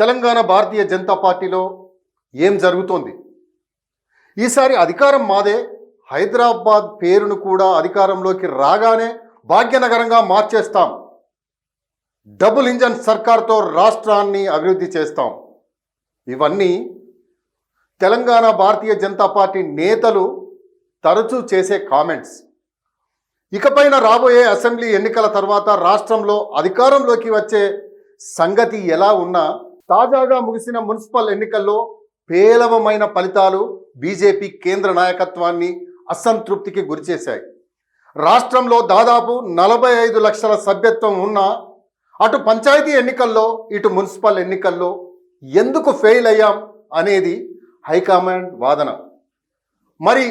తెలంగాణ భారతీయ జనతా పార్టీలో ఏం జరుగుతోంది? ఈసారి అధికారం మాదే హైదరాబాద్ పేరును కూడా అధికారంలోకి రాగానే భాగ్యనగరంగా మార్చేస్తాం. డబుల్ ఇంజన్ సర్కార్తో రాష్ట్రాన్ని అభివృద్ధి చేస్తాం. ఇవన్నీ తెలంగాణ భారతీయ జనతా పార్టీ నేతలు తరచూ చేసే కామెంట్స్. ఇకపైన రాబోయే అసెంబ్లీ ఎన్నికల తర్వాత రాష్ట్రంలో అధికారంలోకి వచ్చే సంగతి ఎలా ఉన్నా తాజాగా ముగిసిన మున్సిపల్ ఎన్నికల్లో పేలవమైన ఫలితాలు బీజేపీ కేంద్ర నాయకత్వాన్ని అసంతృప్తికి గురిచేశాయి. రాష్ట్రంలో దాదాపు నలభై ఐదు లక్షల సభ్యత్వం ఉన్న అటు పంచాయతీ ఎన్నికల్లో ఇటు మున్సిపల్ ఎన్నికల్లో ఎందుకు ఫెయిల్ అయ్యాం అనేది హైకమాండ్ వాదన. మరి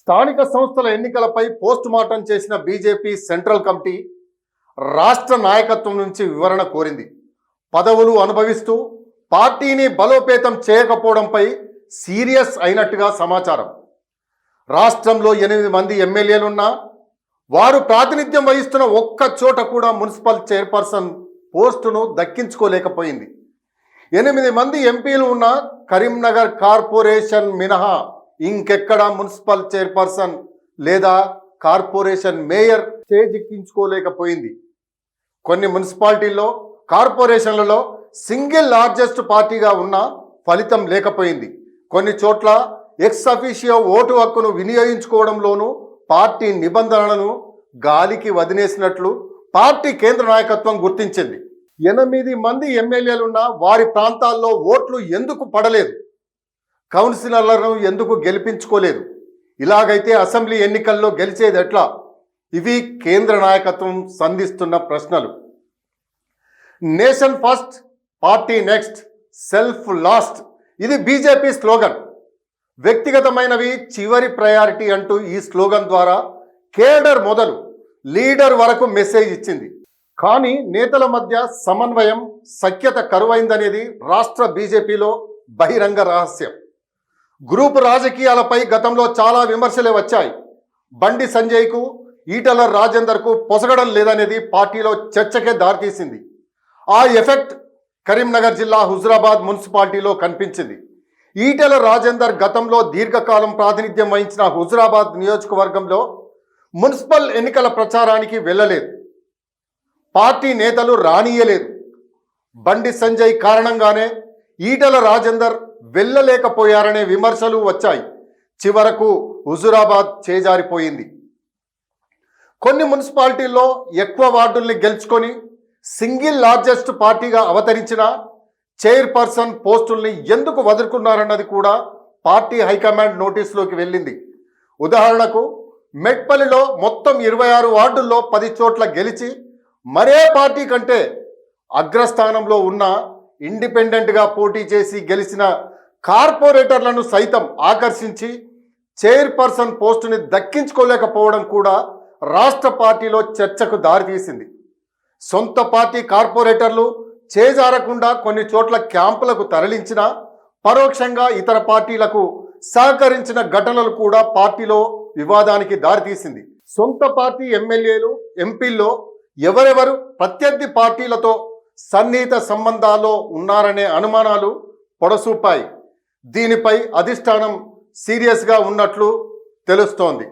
స్థానిక సంస్థల ఎన్నికలపై పోస్ట్ మార్టం చేసిన బీజేపీ సెంట్రల్ కమిటీ రాష్ట్ర నాయకత్వం నుంచి వివరణ కోరింది. పదవులు అనుభవిస్తూ పార్టీని బలోపేతం చేయకపోవడంపై సీరియస్ అయినట్టుగా సమాచారం. రాష్ట్రంలో ఎనిమిది మంది ఎమ్మెల్యేలున్నా వారు ప్రాతినిధ్యం వహిస్తున్న ఒక్క చోట కూడా మున్సిపల్ చైర్పర్సన్ పోస్టును దక్కించుకోలేకపోయింది. ఎనిమిది మంది ఎంపీలు ఉన్న కరీంనగర్ కార్పొరేషన్ మినహా ఇంకెక్కడ మున్సిపల్ చైర్పర్సన్ లేదా కార్పొరేషన్ మేయర్ చేజిక్కించుకోలేకపోయింది కొన్ని మున్సిపాలిటీల్లో కార్పొరేషన్లలో సింగిల్ లార్జెస్ట్ పార్టీగా ఉన్న ఫలితం లేకపోయింది. కొన్ని చోట్ల ఎక్స్ అఫీషియో ఓటు హక్కును వినియోగించుకోవడంలోనూ పార్టీ నిబంధనలను గాలికి వదిలేసినట్లు పార్టీ కేంద్ర నాయకత్వం గుర్తించింది. ఎనిమిది మంది ఎమ్మెల్యేలున్న వారి ప్రాంతాల్లో ఓట్లు ఎందుకు పడలేదు? కౌన్సిలర్లను ఎందుకు గెలిపించుకోలేదు? ఇలాగైతే అసెంబ్లీ ఎన్నికల్లో గెలిచేది ఎట్లా? ఇవి కేంద్ర నాయకత్వం సంధిస్తున్న ప్రశ్నలు. Nation first party next self last. ఇది బీజేపీ స్లోగన్. వ్యక్తిగతమైనవి చివరి ప్రయారిటీ అంటూ ఈ స్లోగన్ ద్వారా కేడర్ మొదలు లీడర్ వరకు మెసేజ్ ఇచ్చింది. కానీ నేతల మధ్య సమన్వయం సఖ్యత కరువైందనేది రాష్ట్ర బీజేపీలో బహిరంగ రహస్యం. గ్రూప్ రాజకీయాలపై గతంలో చాలా విమర్శలే వచ్చాయి. బండి సంజయ్కు ఈటల రాజేందర్కు పొసగడం లేదనేది పార్టీలో చర్చకే దారితీసింది. ఆ ఎఫెక్ట్ కరీంనగర్ జిల్లా హుజురాబాద్ మున్సిపాలిటీలో కనిపించింది. ఈటెల రాజేందర్ గతంలో దీర్ఘకాలం ప్రాతినిధ్యం వహించిన హుజురాబాద్ నియోజకవర్గంలో మున్సిపల్ ఎన్నికల ప్రచారానికి వెళ్ళలేదు. పార్టీ నేతలు రానియలేదు. బండి సంజయ్ కారణంగానే ఈటెల రాజేందర్ వెళ్ళలేకపోయారనే విమర్శలు వచ్చాయి. చివరకు హుజురాబాద్ చేజారిపోయింది. కొన్ని మున్సిపాలిటీల్లో ఎక్కువ వార్డుల్ని గెలుచుకొని సింగిల్ లార్జెస్ట్ పార్టీగా అవతరించిన చైర్పర్సన్ పోస్టుల్ని ఎందుకు వదులుకున్నారన్నది కూడా పార్టీ హైకమాండ్ నోటీసులోకి వెళ్ళింది. ఉదాహరణకు మెట్పల్లిలో మొత్తం ఇరవై ఆరు వార్డుల్లో పది చోట్ల గెలిచి మరే పార్టీ కంటే అగ్రస్థానంలో ఉన్న ఇండిపెండెంట్గా పోటీ చేసి గెలిచిన కార్పొరేటర్లను సైతం ఆకర్షించి చైర్పర్సన్ పోస్టుని దక్కించుకోలేకపోవడం కూడా రాష్ట్ర పార్టీలో చర్చకు దారితీసింది. సొంత పార్టీ కార్పొరేటర్లు చేజారకుండా కొన్ని చోట్ల క్యాంపులకు తరలించిన పరోక్షంగా ఇతర పార్టీలకు సహకరించిన ఘటనలు కూడా పార్టీలో వివాదానికి దారితీసింది. సొంత పార్టీ ఎమ్మెల్యేలు ఎంపీల్లో ఎవరెవరు ప్రత్యర్థి పార్టీలతో సన్నిహిత సంబంధాల్లో ఉన్నారనే అనుమానాలు పొడసూపాయి. దీనిపై అధిష్టానం సీరియస్గా ఉన్నట్లు తెలుస్తోంది.